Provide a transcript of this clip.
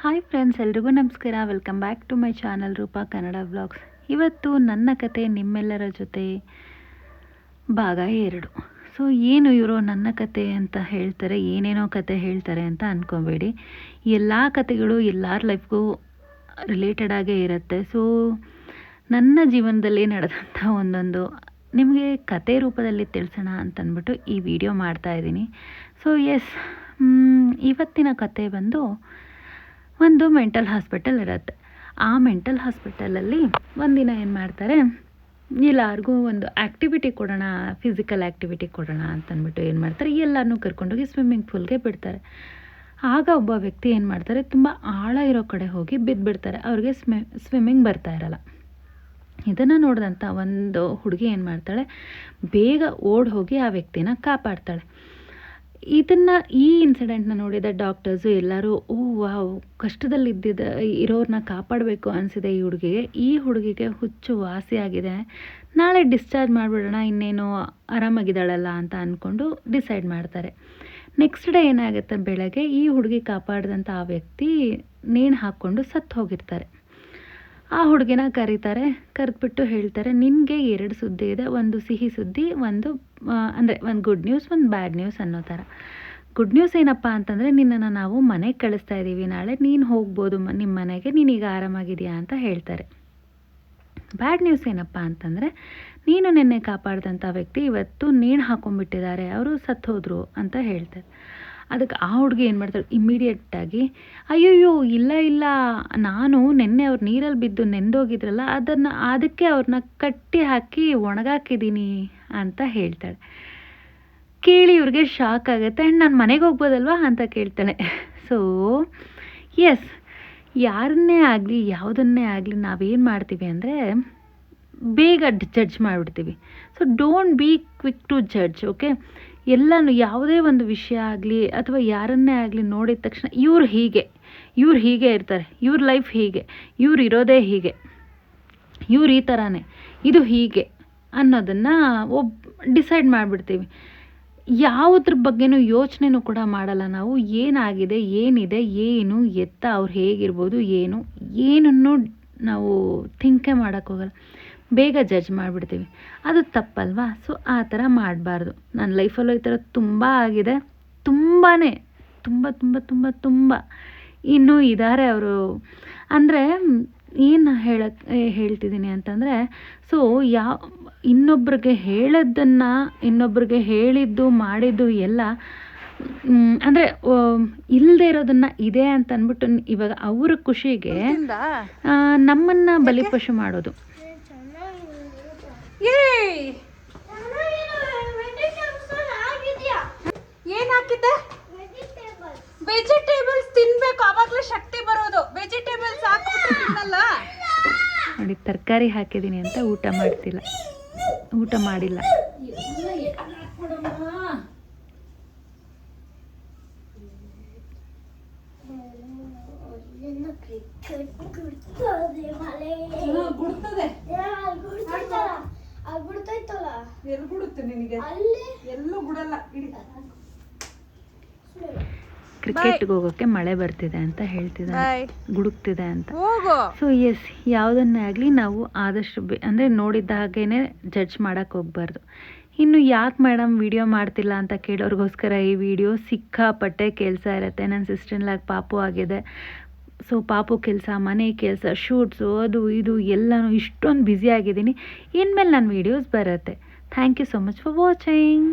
Hi friends, ಎಲ್ರಿಗೂ ನಮಸ್ಕಾರ. Welcome back to my channel Roopa Kannada vlogs. ಇವತ್ತು ನನ್ನ ಕತೆ ನಿಮ್ಮೆಲ್ಲರ ಜೊತೆ ಭಾಗ ಎರಡು. ಸೊ ಏನು ಇವರು ನನ್ನ ಕತೆ ಅಂತ ಹೇಳ್ತಾರೆ, ಏನೇನೋ ಕತೆ ಹೇಳ್ತಾರೆ ಅಂತ ಅಂದ್ಕೊಬೇಡಿ ಎಲ್ಲ ಕತೆಗಳು ಎಲ್ಲರ ಲೈಫ್ಗೂ ರಿಲೇಟೆಡ್ ಆಗೇ ಇರುತ್ತೆ. ಸೊ ನನ್ನ ಜೀವನದಲ್ಲಿ ನಡೆದಂಥ ಒಂದೊಂದು ನಿಮಗೆ ಕತೆ ರೂಪದಲ್ಲಿ ತಿಳಿಸೋಣ ಅಂತಂದ್ಬಿಟ್ಟು ಈ ವಿಡಿಯೋ ಮಾಡ್ತಾ ಇದ್ದೀನಿ. ಸೊ ಎಸ್ ಇವತ್ತಿನ ಕತೆ ಬಂದು ಒಂದು ಮೆಂಟಲ್ ಹಾಸ್ಪಿಟಲ್ ಇರುತ್ತೆ. ಆ ಮೆಂಟಲ್ ಹಾಸ್ಪಿಟಲಲ್ಲಿ ಒಂದಿನ ಏನು ಮಾಡ್ತಾರೆ ಎಲ್ಲರಿಗೂ ಒಂದು ಆ್ಯಕ್ಟಿವಿಟಿ ಕೊಡೋಣ, ಫಿಸಿಕಲ್ ಆ್ಯಕ್ಟಿವಿಟಿ ಕೊಡೋಣ ಅಂತಂದ್ಬಿಟ್ಟು ಏನು ಮಾಡ್ತಾರೆ ಎಲ್ಲರನ್ನೂ ಕರ್ಕೊಂಡೋಗಿ ಸ್ವಿಮ್ಮಿಂಗ್ ಪೂಲ್ಗೆ ಬಿಡ್ತಾರೆ. ಆಗ ಒಬ್ಬ ವ್ಯಕ್ತಿ ಏನು ಮಾಡ್ತಾರೆ, ತುಂಬ ಆಳ ಇರೋ ಕಡೆ ಹೋಗಿ ಬಿದ್ದುಬಿಡ್ತಾರೆ ಅವ್ರಿಗೆ ಸ್ಮಿ, ಸ್ವಿಮ್ಮಿಂಗ್ ಬರ್ತಾ ಇರಲ್ಲ. ಇದನ್ನು ನೋಡಿದಂಥ ಒಂದು ಹುಡುಗಿ ಏನು ಮಾಡ್ತಾಳೆ, ಬೇಗ ಓಡ್ ಹೋಗಿ ಆ ವ್ಯಕ್ತಿನ ಕಾಪಾಡ್ತಾಳೆ. ಇದನ್ನು ಈ ಇನ್ಸಿಡೆಂಟ್ನ ನೋಡಿದ ಡಾಕ್ಟರ್ಸು ಎಲ್ಲರೂ, ಓ, ವಾವ್ ಕಷ್ಟದಲ್ಲಿದ್ದಿದ್ದ ಇರೋರನ್ನ ಕಾಪಾಡಬೇಕು ಅನಿಸಿದೆ ಈ ಹುಡುಗಿಗೆ ಈ ಹುಡುಗಿಗೆ ಹುಚ್ಚು ವಾಸಿಯಾಗಿದೆ ನಾಳೆ ಡಿಸ್ಚಾರ್ಜ್ ಮಾಡಿಬಿಡೋಣ, ಇನ್ನೇನು ಆರಾಮಾಗಿದ್ದಾಳಲ್ಲ ಅಂತ ಅಂದ್ಕೊಂಡು ಡಿಸೈಡ್ ಮಾಡ್ತಾರೆ. ನೆಕ್ಸ್ಟ್ ಡೇ ಏನಾಗುತ್ತೆ? ಬೆಳಗ್ಗೆ ಈ ಹುಡುಗಿ ಕಾಪಾಡಿದಂಥ ಆ ವ್ಯಕ್ತಿ ನೇಣು ಹಾಕ್ಕೊಂಡು ಸತ್ತು ಹೋಗಿರ್ತಾರೆ. ಆ ಹುಡುಗಿನ ಕರೀತಾರೆ. ಕರೆದ್ಬಿಟ್ಟು ಹೇಳ್ತಾರೆ, ನಿನಗೆ ಎರಡು ಸುದ್ದಿ ಇದೆ, ಒಂದು ಸಿಹಿ ಸುದ್ದಿ, ಒಂದು ಅಂದರೆ ಒಂದು ಗುಡ್ ನ್ಯೂಸ್ ಒಂದು ಬ್ಯಾಡ್ ನ್ಯೂಸ್ ಅನ್ನೋ ಥರ. ಗುಡ್ ನ್ಯೂಸ್ ಏನಪ್ಪ ಅಂತಂದರೆ, ನಿನ್ನನ್ನು ನಾವು ಮನೆಗೆ ಕಳಿಸ್ತಾ ಇದ್ದೀವಿ ನಾಳೆ ನೀನು ಹೋಗ್ಬೋದು ನಿಮ್ಮ ಮನೆಗೆ ನೀನೀಗ ಆರಾಮಾಗಿದೆಯಾ ಅಂತ ಹೇಳ್ತಾರೆ. ಬ್ಯಾಡ್ ನ್ಯೂಸ್ ಏನಪ್ಪ ಅಂತಂದರೆ, ನೀನು ನಿನ್ನೆ ಕಾಪಾಡಿದಂಥ ವ್ಯಕ್ತಿ ಇವತ್ತು ನೇಣು ಹಾಕೊಂಡ್ಬಿಟ್ಟಿದ್ದಾರೆ. ಅವರು ಸತ್ತು ಅಂತ ಹೇಳ್ತಾರೆ. ಅದಕ್ಕೆ ಆ ಹುಡುಗಿ ಏನು ಮಾಡ್ತಾಳೆ? ಇಮ್ಮಿಡಿಯೇಟಾಗಿ ಅಯ್ಯೋಯ್ಯೋ, ಇಲ್ಲ ಇಲ್ಲ. ನಾನು ನಿನ್ನೆ ಅವ್ರು ನೀರಲ್ಲಿ ಬಿದ್ದು ನೆಂದೋಗಿದ್ರಲ್ಲ, ಅದನ್ನು, ಅದಕ್ಕೆ ಅವ್ರನ್ನ ಕಟ್ಟಿ ಹಾಕಿ ಒಣಗಾಕಿದ್ದೀನಿ ಅಂತ ಹೇಳ್ತಾಳೆ. ಕೇಳಿ ಇವ್ರಿಗೆ ಶಾಕ್ ಆಗುತ್ತೆ. ಆ್ಯಂಡ್ ನಾನು ಮನೆಗೆ ಹೋಗ್ಬೋದಲ್ವಾ? ಅಂತ ಕೇಳ್ತಾಳೆ. ಸೊ ಎಸ್ ಯಾರನ್ನೇ ಆಗಲಿ, ಯಾವುದನ್ನೇ ಆಗಲಿ ನಾವೇನು ಮಾಡ್ತೀವಿ ಅಂದರೆ ಬೇಗ judge ಮಾಡಿಬಿಡ್ತೀವಿ. So don't be quick to judge okay ಎಲ್ಲನೂ ಯಾವುದೇ ಒಂದು ವಿಷಯ ಆಗಲಿ ಅಥವಾ ಯಾರನ್ನೇ ಆಗಲಿ ನೋಡಿದ ತಕ್ಷಣ ಇವ್ರು ಹೀಗೆ ಇವ್ರು ಹೀಗೆ ಇರ್ತಾರೆ. ಇವ್ರ ಲೈಫ್ ಹೀಗೆ, ಇವ್ರು ಇರೋದೇ ಹೀಗೆ. ಇವ್ರು ಈ ಥರನೇ ಇದು ಹೀಗೆ. ಅನ್ನೋದನ್ನು ಒಬ್ ಡಿಸೈಡ್ ಮಾಡಿಬಿಡ್ತೀವಿ. ಯಾವುದ್ರ ಬಗ್ಗೆನೂ ಯೋಚನೆನೂ ಕೂಡ ಮಾಡಲ್ಲ ನಾವು. ಏನಾಗಿದೆ, ಏನಿದೆ, ಏನು, ಎತ್ತ, ಅವ್ರು ಹೇಗಿರ್ಬೋದು, ಏನು, ಏನನ್ನು ನಾವು ಥಿಂಕೆ ಮಾಡೋಕ್ಕೋಗಲ್ಲ ಬೇಗ ಜಡ್ಜ್ ಮಾಡಿಬಿಡ್ತೀವಿ. ಅದು ತಪ್ಪಲ್ವಾ? ಸೊ ಆ ಥರ ಮಾಡಬಾರ್ದು. ನನ್ನ ಲೈಫಲ್ಲೂ ಈ ಥರ ತುಂಬ ಆಗಿದೆ. ತುಂಬಾ ತುಂಬ ತುಂಬ ತುಂಬ ತುಂಬ. ಇನ್ನೂ ಇದ್ದಾರೆ ಅವರು. ಅಂದರೆ ಏನು ಹೇಳಕ್ಕೆ ಹೇಳ್ತಿದ್ದೀನಿ ಅಂತಂದರೆ ಸೊ ಯಾವ ಇನ್ನೊಬ್ರಿಗೆ ಹೇಳೋದನ್ನು ಇನ್ನೊಬ್ರಿಗೆ ಹೇಳಿದ್ದು ಮಾಡಿದ್ದು ಎಲ್ಲ ಅಂದರೆ ಇಲ್ಲದೆ ಇರೋದನ್ನ ಇದೆ ಅಂತ ಅಂದ್ಬಿಟ್ಟು ಇವಾಗ ಅವ್ರ ಖುಷಿಗೆ ನಮ್ಮನ್ನು ಬಲಿಪಶು ಮಾಡೋದು. ನೋಡಿ ತರಕಾರಿ ಹಾಕಿದ್ದೀನಿ ಅಂತ ಊಟ ಮಾಡ್ತಿಲ್ಲ. ಊಟ ಮಾಡಿಲ್ಲ. ಗುಡ್ತದೆ. ಗುಡ್ತೈತಲ್ಲ? ಎಲ್ಲಿ ಗುಡುತ್ತೆ ನಿನಗೆ. ಅಲ್ಲಿ ಕ್ರಿಕೆಟ್ಗೆ ಹೋಗೋಕ್ಕೆ ಮಳೆ ಬರ್ತಿದೆ ಅಂತ ಹೇಳ್ತಿದ್ದಾನೆ ಗುಡುಕ್ತಿದೆ ಅಂತ. ಸೊ ಎಸ್ ಯಾವುದನ್ನೇ ಆಗಲಿ ನಾವು ಆದಷ್ಟು ಬೆ ಅಂದರೆ ನೋಡಿದ್ದ ಹಾಗೇನೆ ಜಡ್ಜ್ ಮಾಡೋಕ್ಕೆ ಹೋಗ್ಬಾರ್ದು. ಇನ್ನು ಯಾಕೆ ಮೇಡಮ್ ವಿಡಿಯೋ ಮಾಡ್ತಿಲ್ಲ ಅಂತ ಕೇಳೋರಿಗೋಸ್ಕರ ಈ ವಿಡಿಯೋ ಸಿಕ್ಕಾಪಟ್ಟೆ ಕೆಲಸ ಇರುತ್ತೆ. ನನ್ನ ಸಿಸ್ಟರ್ಲಾಗಿ ಪಾಪು ಆಗಿದೆ. ಸೊ ಪಾಪು ಕೆಲಸ ಮನೆ ಕೆಲಸ ಶೂಟ್ಸು ಅದು ಇದು ಎಲ್ಲನೂ ಇಷ್ಟೊಂದು ಬ್ಯುಸಿ ಆಗಿದ್ದೀನಿ. ಇನ್ಮೇಲೆ ನನ್ನ ವೀಡಿಯೋಸ್ ಬರುತ್ತೆ. Thank you so much for watching